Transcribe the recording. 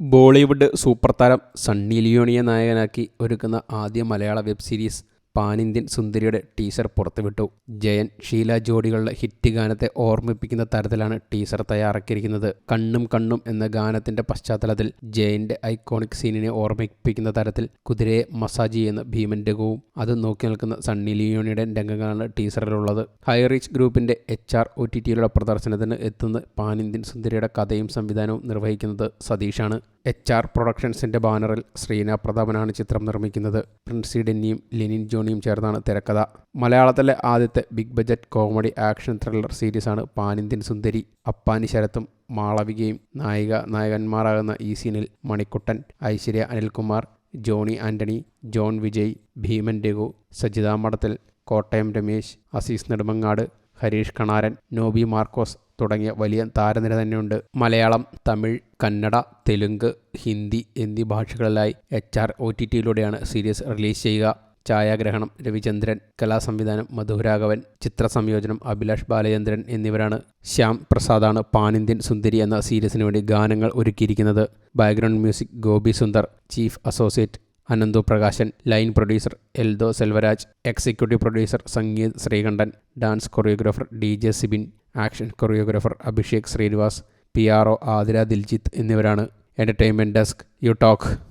Bollywood super താരം സണ്ണി ലിയോണിയെ നായകനാക്കി ഒരുക്കുന്ന ആദ്യ മലയാള വെബ് സീരീസ് പാൻ ഇന്ത്യൻ സുന്ദരിയുടെ ടീസർ പുറത്തുവിട്ടു. ജയൻ ഷീല ജോഡികളുടെ ഹിറ്റ് ഗാനത്തെ ഓർമ്മിപ്പിക്കുന്ന തരത്തിലാണ് ടീസർ തയ്യാറാക്കിയിരിക്കുന്നത്. കണ്ണും കണ്ണും എന്ന ഗാനത്തിന്റെ പശ്ചാത്തലത്തിൽ ജയന്റെ ഐക്കോണിക് സീനിനെ ഓർമ്മിപ്പിക്കുന്ന തരത്തിൽ കുതിരയെ മസാജ് ചെയ്യുന്ന ഭീമൻ രഘുവും അത് നോക്കി നിൽക്കുന്ന സണ്ണി ലിയോണിയുടെ രംഗങ്ങളാണ് ടീസറിലുള്ളത്. ഹൈറിച്ച് ഗ്രൂപ്പിന്റെ എച്ച് ആർ ഒ ടി ടിയിലുള്ള പ്രദർശനത്തിന് എത്തുന്ന പാൻ ഇന്ത്യൻ സുന്ദരിയുടെ കഥയും സംവിധാനവും നിർവഹിക്കുന്നത് സതീഷാണ്. എച്ച് ആർ പ്രൊഡക്ഷൻസിന്റെ ബാനറിൽ ശ്രീന പ്രതാപനാണ് ചിത്രം നിർമ്മിക്കുന്നത്. പ്രിൻസി ഡെന്നിയും ലെനിൻ ജോണിയും ചേർന്നാണ് തിരക്കഥ. മലയാളത്തിലെ ആദ്യത്തെ big budget comedy action thriller സീരീസാണ് pan Indian Sundari Appani ശരത്തും മാളവികയും നായിക നായകന്മാരാകുന്ന ഈ സീനിൽ മണിക്കുട്ടൻ ഐശ്വര്യ അനിൽകുമാർ ജോണി ആന്റണി ജോൺ വിജയ് ഭീമൻ രഘു സജിത മഠത്തിൽ കോട്ടയം രമേശ് അസീസ് നെടുമങ്ങാട് ഹരീഷ് കണാരൻ നോബി മാർക്കോസ് തുടങ്ങിയ വലിയ താരനിര തന്നെയുണ്ട്. മലയാളം തമിഴ് കന്നഡ തെലുങ്ക് ഹിന്ദി എന്നീ ഭാഷകളിലായി എച്ച് ആർ ഒ ടി ടിയിലൂടെയാണ് സീരീസ് റിലീസ് ചെയ്യുക. ഛായാഗ്രഹണം രവിചന്ദ്രൻ കലാസംവിധാനം മധുരാഘവൻ ചിത്ര സംയോജനം അഭിലാഷ് ബാലചന്ദ്രൻ എന്നിവരാണ്. ശ്യാം പ്രസാദാണ് പാൻ ഇന്ത്യൻ സുന്ദരി എന്ന സീരീസിന് വേണ്ടി ഗാനങ്ങൾ ഒരുക്കിയിരിക്കുന്നത്. Background music Gopi Sundar chief associate Ananthu Prakashan line producer Eldho Selvaraj executive producer Sangeeth Sreekandan dance choreographer D J Sibin action choreographer Abhishek Sreenivas P R O Athira Diljith എന്നിവരാണ്. Entertainment desk you talk